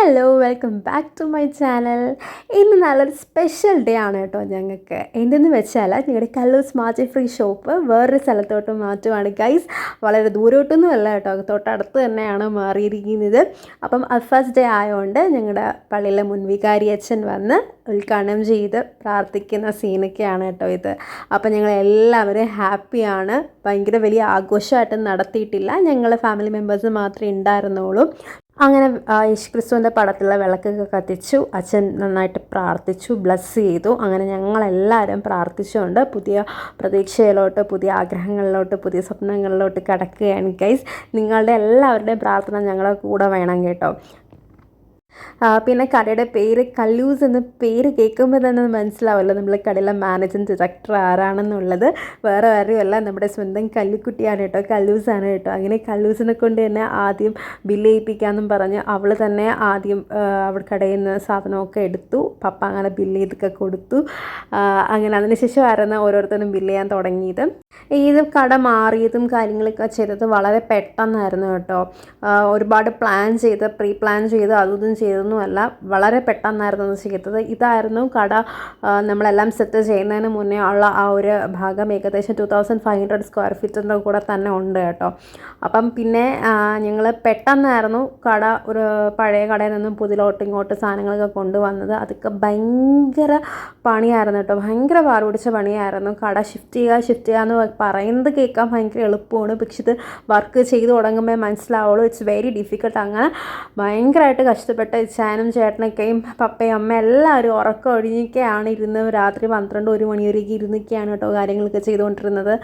Hello welcome back to my channel ഇന്ന് നല്ലൊരു special day ആണ് കേട്ടോ ഞങ്ങൾക്ക്. എന്തെന്ന് വെച്ചാൽ ഞങ്ങളുടെ കല്ലൂർ സ്മാർട്ട് ഫ്രീ ഷോപ്പ് വേറൊരു സ്ഥലത്തോട്ട് മാറ്റുവാണ്. ഗൈസ് വളരെ ദൂരോട്ടൊന്നും അല്ല കേട്ടോ. തൊട്ടടുത്ത് തന്നെയാണ് മാറിയിരിക്കുന്നത്. അപ്പം ഫസ്റ്റ് ഡേ ആയതുകൊണ്ട് ഞങ്ങളുടെ പള്ളിയിലെ മുൻവികാരി അച്ഛൻ വന്ന് ഉദ്ഘാടനം ചെയ്ത് പ്രാർത്ഥിക്കുന്ന സീനൊക്കെയാണ് കേട്ടോ ഇത്. അപ്പം ഞങ്ങൾ എല്ലാവരും ഹാപ്പിയാണ്. ഭയങ്കര വലിയ ആഘോഷമായിട്ട് നടത്തിയിട്ടില്ല. ഞങ്ങൾ ഫാമിലി മെമ്പേഴ്സ് മാത്രമേ ഉണ്ടായിരുന്നുള്ളൂ. അങ്ങനെ യേശുക്രിസ്തുവിന്റെ പടത്തിലുള്ള വിളക്കൊക്കെ കത്തിച്ചു. അച്ഛൻ നന്നായിട്ട് പ്രാർത്ഥിച്ചു ബ്ലസ് ചെയ്തു. അങ്ങനെ ഞങ്ങളെല്ലാവരും പ്രാർത്ഥിച്ചുകൊണ്ട് പുതിയ പ്രതീക്ഷയിലോട്ട് പുതിയ ആഗ്രഹങ്ങളിലോട്ട് പുതിയ സ്വപ്നങ്ങളിലോട്ട് കടക്കുകയാണ് ഗൈസ് നിങ്ങളുടെ എല്ലാവരുടെയും പ്രാർത്ഥന ഞങ്ങളുടെ കൂടെ വേണം കേട്ടോ. പിന്നെ കടയുടെ പേര് കല്ലൂസ് എന്ന പേര് കേൾക്കുമ്പോൾ തന്നെ മനസ്സിലാവുമല്ലോ നമ്മൾ കടയിലെ മാനേജിങ് ഡയറക്ടർ ആരാണെന്നുള്ളത്. വേറെ ആരുമല്ല നമ്മുടെ സ്വന്തം കല്ലുക്കുട്ടിയാണ് കേട്ടോ കല്ലൂസാണ് കേട്ടോ. അങ്ങനെ കല്ലൂസിനെ കൊണ്ട് തന്നെ ആദ്യം ബില്ല് ചെയ്യിപ്പിക്കാമെന്നും പറഞ്ഞ് അവൾ തന്നെ ആദ്യം അവൾ കടയിൽ നിന്ന് സാധനമൊക്കെ എടുത്തു പപ്പ അങ്ങനെ ബില്ല് ചെയ്തൊക്കെ കൊടുത്തു. അങ്ങനെ അതിനുശേഷം ആയിരുന്നു ഓരോരുത്തരും ബില്ല് ചെയ്യാൻ തുടങ്ങിയത്. ഇത് കട മാറിയതും കാര്യങ്ങളൊക്കെ ചെയ്തത് വളരെ പെട്ടെന്നായിരുന്നു കേട്ടോ. ഒരുപാട് പ്ലാൻ ചെയ്ത് പ്രീ പ്ലാൻ ചെയ്ത് അതും ഇതും ചെയ്തൊന്നുമല്ല വളരെ പെട്ടെന്നായിരുന്നു ചെയ്തത്. ഇതായിരുന്നു കട നമ്മളെല്ലാം സെറ്റ് ചെയ്യുന്നതിന് മുന്നേ ഉള്ള ആ ഒരു ഭാഗം. ഏകദേശം two thousand five hundred square ഫീറ്റിന്റെ കൂടെ തന്നെ ഉണ്ട് കേട്ടോ. അപ്പം പിന്നെ ഞങ്ങൾ പെട്ടെന്നായിരുന്നു കട ഒരു പഴയ കടയിൽ നിന്നും പുതിലോട്ട് ഇങ്ങോട്ട് സാധനങ്ങളൊക്കെ കൊണ്ടുവന്നത്. അതൊക്കെ ഭയങ്കര പണിയായിരുന്നു കേട്ടോ. ഭയങ്കര പാട് പിടിച്ച പണിയായിരുന്നു. കട ഷിഫ്റ്റ് ചെയ്യുക ഷിഫ്റ്റ് ചെയ്യുക എന്ന് പറയുന്നത് കേൾക്കാൻ ഭയങ്കര എളുപ്പമാണ്. പക്ഷേ ഇത് വർക്ക് ചെയ്ത് തുടങ്ങുമ്പോൾ മനസ്സിലാവുള്ളൂ. ഇറ്റ്സ് വെരി ഡിഫിക്കൽട്ട് അങ്ങനെ ഭയങ്കരമായിട്ട് കഷ്ടപ്പെട്ട് ചാനും ചേട്ടനൊക്കെയും പപ്പയും അമ്മ എല്ലാവരും ഉറക്കം ഒഴിഞ്ഞൊക്കെയാണ് ഇരുന്ന് രാത്രി പന്ത്രണ്ട് ഒരു മണി വരെയൊക്കെ ഇരുന്നൊക്കെയാണ് കേട്ടോ കാര്യങ്ങളൊക്കെ ചെയ്തുകൊണ്ടിരുന്നത്.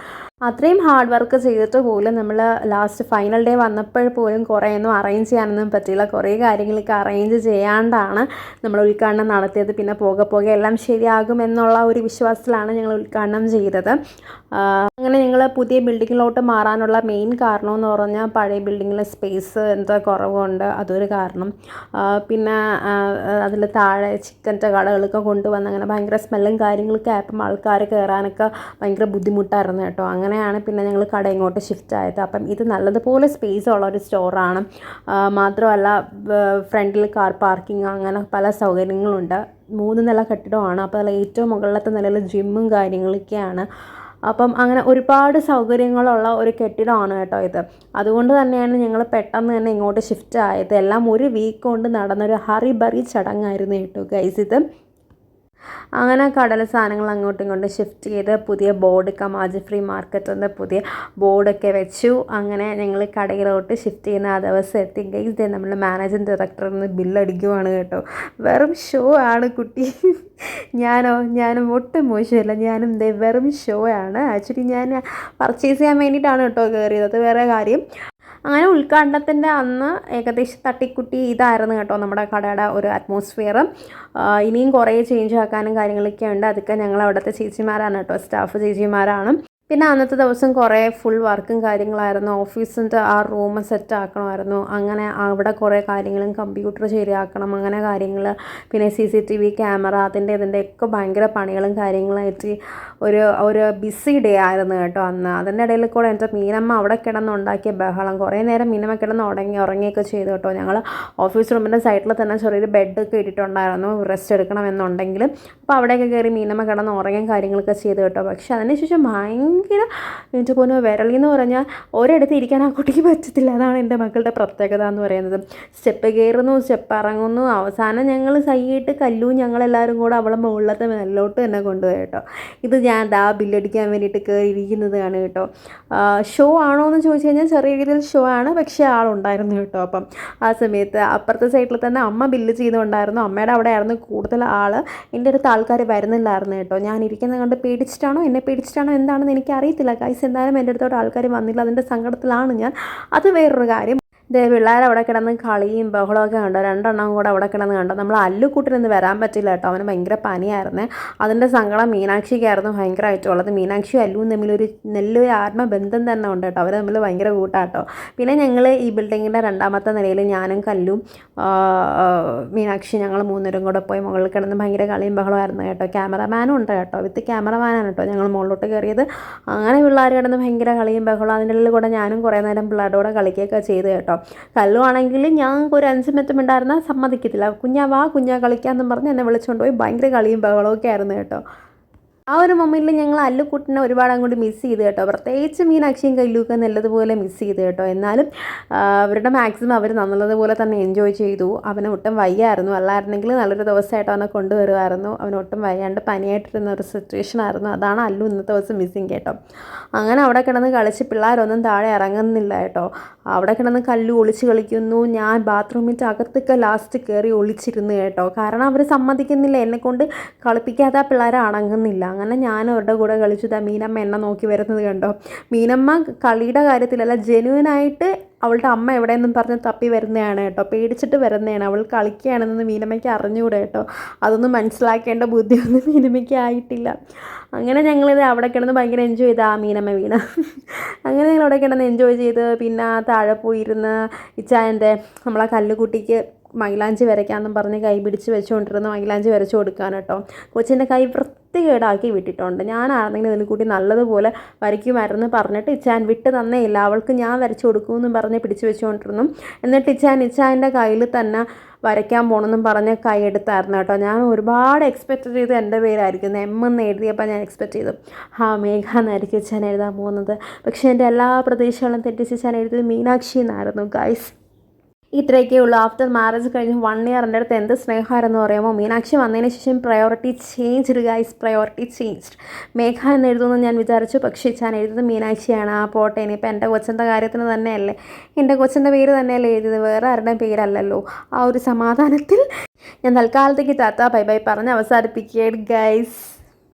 അത്രയും ഹാർഡ് വർക്ക് ചെയ്തിട്ട് പോലും നമ്മൾ ലാസ്റ്റ് ഫൈനൽ ഡേ വന്നപ്പോൾ പോലും കുറേയൊന്നും അറേഞ്ച് ചെയ്യാനൊന്നും പറ്റിയില്ല. കുറേ കാര്യങ്ങളൊക്കെ അറേഞ്ച് ചെയ്യാണ്ടാണ് നമ്മൾ ഉദ്ഘാടനം നടത്തിയത്. പിന്നെ പോകെ പോകെ എല്ലാം ശരിയാകും എന്നുള്ള ഒരു വിശ്വാസത്തിലാണ് ഞങ്ങൾ ഉദ്ഘാടനം ചെയ്തത്. അങ്ങനെ പുതിയ ബിൽഡിങ്ങിലോട്ട് മാറാനുള്ള മെയിൻ കാരണം എന്ന് പറഞ്ഞാൽ പഴയ ബിൽഡിങ്ങിലെ സ്പേസ് എന്താ കുറവുണ്ട് അതൊരു കാരണം. പിന്നെ അതിൽ താഴെ ചിക്കന്റെ കടകളൊക്കെ കൊണ്ടുവന്ന് അങ്ങനെ ഭയങ്കര സ്മെല്ലും കാര്യങ്ങളൊക്കെ ആയപ്പം ആൾക്കാർ കയറാനൊക്കെ ഭയങ്കര ബുദ്ധിമുട്ടായിരുന്നു കേട്ടോ. അങ്ങനെയാണ് പിന്നെ ഞങ്ങൾ കട ഇങ്ങോട്ട് ഷിഫ്റ്റ് ആയത്. അപ്പം ഇത് നല്ലതുപോലെ സ്പേസ് ഉള്ള ഒരു സ്റ്റോറാണ് മാത്രമല്ല ഫ്രണ്ടിൽ കാർ പാർക്കിംഗ് അങ്ങനെ പല സൗകര്യങ്ങളുണ്ട്. മൂന്ന് നില കെട്ടിടമാണ്. അപ്പോൾ അതിൽ ഏറ്റവും മുകളിലത്തെ നിലയിൽ ജിമ്മും കാര്യങ്ങളൊക്കെയാണ്. അപ്പം അങ്ങനെ ഒരുപാട് സൗകര്യങ്ങളുള്ള ഒരു കെട്ടിടമാണ് കേട്ടോ ഇത്. അതുകൊണ്ട് തന്നെയാണ് ഞങ്ങൾ പെട്ടെന്ന് തന്നെ ഇങ്ങോട്ട് ഷിഫ്റ്റ് ആയത്. എല്ലാം ഒരു വീക്ക് കൊണ്ട് നടന്നൊരു ഹറി ബറി ചടങ്ങായിരുന്നു കേട്ടോ ഗൈസ് ഇത്. അങ്ങനെ കടല സാധനങ്ങൾ അങ്ങോട്ടും ഇങ്ങോട്ടും ഷിഫ്റ്റ് ചെയ്ത് പുതിയ ബോർഡ് കമാജ് ഫ്രീ മാർക്കറ്റിന്റെ പുതിയ ബോർഡൊക്കെ വെച്ചു. അങ്ങനെ ഞങ്ങൾ കടയിലോട്ട് ഷിഫ്റ്റ് ചെയ്യുന്ന ആ ദിവസം എത്തി. ഗൈസ് നമ്മൾ മാനേജിങ് ഡയറക്ടറിൽ നിന്ന് ബില്ലടിക്കുവാണ് കേട്ടോ. വെറും ഷോ ആണ് കുട്ടി. ഞാനോ ഞാനും ഒട്ടും മോശമില്ല. ഞാനും ദേ വെറും ഷോ ആണ്. ആക്ച്വലി ഞാൻ പർച്ചേസ് ചെയ്യാൻ വേണ്ടിയിട്ടാണ് കേട്ടോ കയറിയത് അത് വേറെ കാര്യം. അങ്ങനെ ഉദ്ഘാടനത്തിന്റെ അന്ന് ഏകദേശം തട്ടിക്കുട്ടി ഇതായിരുന്നു കേട്ടോ നമ്മുടെ കടയുടെ ഒരു അറ്റ്മോസ്ഫിയർ ഇനിയും കുറേ ചേഞ്ച് ആക്കാനും കാര്യങ്ങളൊക്കെ ഉണ്ട്. അതൊക്കെ ഞങ്ങൾ അവിടുത്തെ ചേച്ചിമാരാണ് കേട്ടോ സ്റ്റാഫ് ചേച്ചിമാരാണ്. പിന്നെ അന്നത്തെ ദിവസം കുറേ ഫുൾ വർക്കും കാര്യങ്ങളായിരുന്നു. ഓഫീസിന്റെ ആ റൂം സെറ്റ് ആക്കണമായിരുന്നു. അങ്ങനെ അവിടെ കുറേ കാര്യങ്ങളും കമ്പ്യൂട്ടർ ശരിയാക്കണം അങ്ങനെ കാര്യങ്ങൾ. പിന്നെ C C T V camera അതിന്റെ ഇതിന്റെ ഒക്കെ ഭയങ്കര പണികളും കാര്യങ്ങളായിട്ട് ഒരു ഒരു ബിസി ഡേ ആയിരുന്നു കേട്ടോ അന്ന്. അതിന്റെ ഇടയിൽ കൂടെ എന്റെ മീനമ്മ അവിടെ കിടന്ന് ഉണ്ടാക്കിയ ബഹളം. കുറേ നേരം മീനമ്മ കിടന്ന് ഉടങ്ങി ഉറങ്ങിയൊക്കെ ചെയ്തു കേട്ടോ. ഞങ്ങൾ ഓഫീസ് റൂമിന്റെ സൈഡിൽ തന്നെ ചെറിയൊരു ബെഡൊക്കെ ഇട്ടിട്ടുണ്ടായിരുന്നു റെസ്റ്റ് എടുക്കണമെന്നുണ്ടെങ്കിൽ. അപ്പോൾ അവിടെയൊക്കെ കയറി മീനമ്മ കിടന്ന് ഉറങ്ങിയും കാര്യങ്ങളൊക്കെ ചെയ്തു കേട്ടോ. പക്ഷെ അതിനുശേഷം ഭയങ്കര എന്റെ പോലും വിരളി എന്ന് പറഞ്ഞാൽ ഒരിടത്ത് ഇരിക്കാൻ ആ കുട്ടിക്ക് പറ്റത്തില്ല. അതാണ് എന്റെ മക്കളുടെ പ്രത്യേകത എന്ന് പറയുന്നത്. സ്റ്റെപ്പ് കയറുന്നു സ്റ്റെപ്പ് ഇറങ്ങുന്നു. അവസാനം ഞങ്ങൾ സൈയിട്ട് കല്ലു ഞങ്ങളെല്ലാവരും കൂടെ അവളെ മുകളിലത്തെ മേലോട്ട് തന്നെ കൊണ്ടുപോയി കേട്ടോ. ഇത് ഞാൻ ദാ ബില്ലടിക്കാൻ വേണ്ടിയിട്ട് കയറി ഇരിക്കുന്നതാണ് കേട്ടോ. ഷോ ആണോ എന്ന് ചോദിച്ചു കഴിഞ്ഞാൽ ചെറിയ രീതിയിൽ ഷോ ആണ്. പക്ഷേ ആളുണ്ടായിരുന്നു കേട്ടോ. അപ്പം ആ സമയത്ത് അപ്പുറത്തെ സൈഡിൽ തന്നെ അമ്മ ബില്ല് ചെയ്തുകൊണ്ടായിരുന്നു അമ്മയുടെ അവിടെ ആയിരുന്നു കൂടുതൽ ആൾ എന്റെ അടുത്ത് ആൾക്കാർ വരുന്നില്ലായിരുന്നു കേട്ടോ. ഞാൻ ഇരിക്കുന്നത് കണ്ട് പേടിച്ചിട്ടാണോ? എന്നെ പേടിച്ചിട്ടാണോ? എന്താണെന്ന് എനിക്ക് അറിയത്തില്ല ഗൈസ് എന്തായാലും എന്റെ അടുത്തോട്ട് ആൾക്കാർ വന്നില്ല. അതിന്റെ സങ്കടത്തിലാണ് ഞാൻ. അത് വേറൊരു കാര്യം. ദേ പിള്ളേർ അവിടെ കിടന്ന് കളിയും ബഹളമൊക്കെ കണ്ടോ. രണ്ടെണ്ണം കൂടെ അവിടെ കിടന്ന് കണ്ടോ. നമ്മൾ അല്ലുകൂട്ടിനൊന്ന് വരാൻ പറ്റില്ല കേട്ടോ. അവന് ഭയങ്കര പനിയായിരുന്നേ. അതിന്റെ സങ്കടം മീനാക്ഷിക്കായിരുന്നു ഭയങ്കരമായിട്ടുള്ളത്. മീനാക്ഷി അല്ലുവും തമ്മിലൊരു നല്ലൊരു ആത്മബന്ധം തന്നെ ഉണ്ട് കേട്ടോ. അവർ തമ്മിൽ ഭയങ്കര കൂട്ടാട്ടോ. പിന്നെ ഞങ്ങൾ ഈ ബിൽഡിങ്ങിന്റെ രണ്ടാമത്തെ നിലയിൽ ഞാനും കല്ലും മീനാക്ഷി ഞങ്ങൾ മൂന്നുപേരും കൂടെ പോയി മുകളിൽ കിടന്ന് ഭയങ്കര കളിയും ബഹളമായിരുന്നു കേട്ടോ. ക്യാമറമാനും ഉണ്ട് കേട്ടോ. വിത്ത് ക്യാമറമാനാണ് കേട്ടോ ഞങ്ങൾ മുകളിലോട്ട് കയറിയത്. അങ്ങനെ പിള്ളേർ കിടന്ന് ഭയങ്കര കളിയും ബഹളം അതിന്റെ ഉള്ളിൽ കൂടെ ഞാനും കുറേ നേരം പിള്ളേരുടെ കൂടെ കളിക്കുകയൊക്കെ ചെയ്ത് കേട്ടോ. കല്ലു ആണെങ്കിൽ ഞങ്ങൾക്ക് ഒരു അഞ്ച് മിനിറ്റ് ഉണ്ടായിരുന്നാൽ സമ്മതിക്കത്തില്ല. കുഞ്ഞാ വാ കുഞ്ഞാ കളിക്കാമെന്നും പറഞ്ഞ് എന്നെ വിളിച്ചുകൊണ്ട് പോയി. ഭയങ്കര കളിയും ബഹളമൊക്കെ ആയിരുന്നു കേട്ടോ. ആ ഒരു മൊമെന്റിൽ ഞങ്ങൾ അല്ലുക്കുട്ടിനെ ഒരുപാട് അങ്ങോട്ട് മിസ് ചെയ്ത് കേട്ടോ. പ്രത്യേകിച്ച് മീനാക്ഷിയും കയ്യിലൊക്കെ നല്ലതുപോലെ മിസ് ചെയ്ത് കേട്ടോ. എന്നാലും അവരുടെ മാക്സിമം അവർ നല്ലതുപോലെ തന്നെ എൻജോയ് ചെയ്തു. അവനെ ഒട്ടും വയ്യായിരുന്നു. അല്ലായിരുന്നെങ്കിൽ നല്ലൊരു ദിവസമായിട്ട് അവനെ കൊണ്ടുവരുമായിരുന്നു. അവനൊട്ടും വയ്യാണ്ട് പനിയായിട്ടിരുന്ന ഒരു സിറ്റുവേഷൻ ആയിരുന്നു. അതാണ് അല്ലു ഇന്നത്തെ ദിവസം മിസ്സിങ് കേട്ടോ. അങ്ങനെ അവിടെ കിടന്ന് കളിച്ച് പിള്ളേരൊന്നും താഴെ ഇറങ്ങുന്നില്ല കേട്ടോ. അവിടെ കിടന്ന് കല്ലു ഒളിച്ച് കളിക്കുന്നു. ഞാൻ ബാത്റൂമിന്റെ അകത്തൊക്കെ ലാസ്റ്റ് കയറി ഒളിച്ചിരുന്നു കേട്ടോ. കാരണം അവർ സമ്മതിക്കുന്നില്ല. എന്നെക്കൊണ്ട് കളിപ്പിക്കാതെ പിള്ളേരെ അടങ്ങുന്നില്ല അങ്ങനെ ഞാൻ അവരുടെ കൂടെ കളിച്ചു. ദാ മീനമ്മ എന്നെ നോക്കി വരുന്നത് കണ്ടോ? മീനമ്മ കളിയുടെ കാര്യത്തിലല്ല ജെനുവിനായിട്ട് അവളുടെ അമ്മ എവിടെയെന്നും പറഞ്ഞ് തപ്പി വരുന്നതാണ് കേട്ടോ. പേടിച്ചിട്ട് വരുന്നതാണ്. അവൾ കളിക്കുകയാണെന്ന് മീനമ്മയ്ക്ക് അറിഞ്ഞുകൂടെ കേട്ടോ. അതൊന്നും മനസ്സിലാക്കേണ്ട ബുദ്ധിയൊന്നും മീനമ്മയ്ക്ക് ആയിട്ടില്ല. അങ്ങനെ ഞങ്ങളിത് അവിടെ കിടന്ന് ഭയങ്കര എൻജോയ് ചെയ്ത് ആ മീനമ്മ വീണ. അങ്ങനെ ഞങ്ങൾ അവിടെ കിടന്ന് എൻജോയ് ചെയ്ത് പിന്നെ താഴെ പോയിരുന്ന് ഇച്ചാന്റെ നമ്മളെ കല്ലുകുട്ടിക്ക് മൈലാഞ്ചി വരയ്ക്കാമെന്നും പറഞ്ഞ് കൈ പിടിച്ച് വെച്ചുകൊണ്ടിരുന്ന മൈലാഞ്ചി വരച്ചു കൊടുക്കാൻ കേട്ടോ. കൊച്ചിന്റെ കൈ വൃത്തികേടാക്കി വിട്ടിട്ടുണ്ട്. ഞാനാണെന്നെങ്കിലും ഇതിൽ കൂട്ടി നല്ലതുപോലെ വരയ്ക്കുമായിരുന്നു പറഞ്ഞിട്ട് ഇച്ചാൻ വിട്ട് തന്നേ ഇല്ല അവൾക്ക് ഞാൻ വരച്ചു കൊടുക്കുമെന്നും പറഞ്ഞ് പിടിച്ച് വെച്ചുകൊണ്ടിരുന്നു എന്നിട്ട് ഇച്ചാൻ ഇച്ചാന്റെ കയ്യിൽ തന്നെ വരയ്ക്കാൻ പോകണമെന്നും പറഞ്ഞ് കൈ എടുത്തായിരുന്നു കേട്ടോ. ഞാൻ ഒരുപാട് എക്സ്പെക്റ്റ് ചെയ്ത് എന്റെ പേരായിരിക്കും. എം എന്ന് എഴുതിയപ്പോൾ ഞാൻ എക്സ്പെക്റ്റ് ചെയ്തു. ആ മേഘ എന്നായിരിക്കും ഇച്ചാൻ എഴുതാൻ പോകുന്നത്. പക്ഷേ എന്റെ എല്ലാ പ്രതീക്ഷകളും തെറ്റിച്ച് ഞാൻ എഴുതിയത് മീനാക്ഷി എന്നായിരുന്നു ഗൈസ് ഇത്രയൊക്കെ ഉള്ളൂ ആഫ്റ്റർ മാരേജ് കഴിഞ്ഞ് വൺ ഇയർ എന്റെ അടുത്ത് എന്ത് സ്നേഹമായിരുന്നു പറയുമ്പോൾ മീനാക്ഷി വന്നതിന് ശേഷം priority change guys priority changed Megha എന്ന് എഴുതുമെന്ന് ഞാൻ വിചാരിച്ചു. പക്ഷേ ഞാൻ എഴുതുന്നത് മീനാക്ഷിയാണ്. ആ പോട്ടെ ഇനിയിപ്പോൾ എന്റെ കൊച്ചിന്റെ കാര്യത്തിന് തന്നെയല്ലേ? എന്റെ കൊച്ചിന്റെ പേര് തന്നെയല്ലേ എഴുതിയത്? വേറെ ആരുടെയും പേരല്ലല്ലോ? ആ ഒരു സമാധാനത്തിൽ ഞാൻ തൽക്കാലത്തേക്ക് താത്ത ബൈ ബൈ പറഞ്ഞ് അവസാനിപ്പിക്കുകയാണ് ഗൈസ്